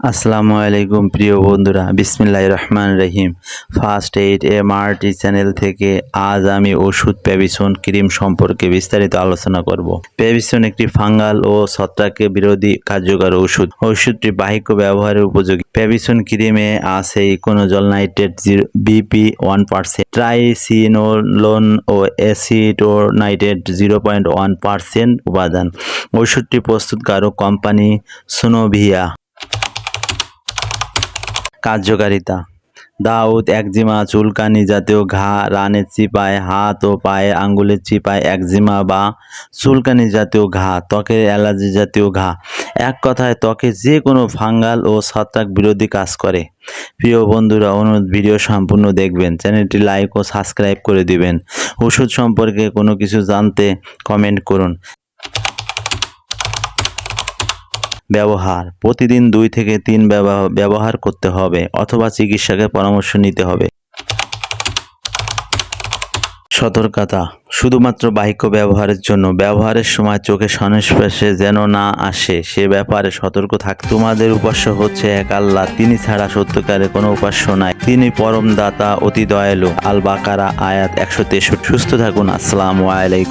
আসসালামু আলাইকুম, প্রিয় বন্ধুরা। বিসমিল্লাহ রহমান রহিম। ফার্স্ট এইড এমআরটি চ্যানেল থেকে আজ আমি ওষুধ প্যাবিসন ক্রিম সম্পর্কে বিস্তারিত আলোচনা করব। প্যাবিসন একটি ফাঙ্গাল ও ছত্রাকে বিরোধী কার্যকর ওষুধ। ওষুধটি বাহিক ব্যবহারের উপযোগী। প্যাবিসন ক্রিমে আছে econazole nitrate zero BP one percent triamcinolone ও acetonitrate zero point one percent উপাদান। ওষুধটি প্রস্তুতকারক কোম্পানি সোনোভিয়া কার্যকারিতা। দাউদ একজিমা চুলকানি জাতীয় ঘা, রানের চিপায় হাত ও পায়ে আঙ্গুলের চিপায় একজিমা বা চুলকানি জাতীয় ঘা ত্বকের অ্যালার্জি জাতীয় ঘা। এক কথায়, ত্বকে যে কোনো ফাঙ্গাল ও ছত্রাক বিরোধী কাজ করে। প্রিয় বন্ধুরা, অনুরোধ, ভিডিও সম্পূর্ণ দেখবেন। চ্যানেলটি লাইক ও সাবস্ক্রাইব করে দিবেন। ওষুধ সম্পর্কে কোনো কিছু জানতে কমেন্ট করুন। ব্যবহার। প্রতিদিন দুই থেকে তিন ব্যবহার করতে হবে অথবা চিকিৎসকের পরামর্শ নিতে হবে। সতর্কতা। শুধুমাত্র বাহিক্য ব্যবহারের জন্য। ব্যবহারের সময় চোখের সংস্পর্শে যেন না আসে, সে ব্যাপারে সতর্ক থাক। তোমাদের উপাস্য হচ্ছে এক আল্লাহ। তিনি ছাড়া সত্যকারের কোনো উপাস্য নাই। তিনি পরম দাতা, অতি দয়ালু। আল বাকারা আয়াত একশো তেষট্টি। সুস্থ থাকুন। আসসালামু আলাইকুম।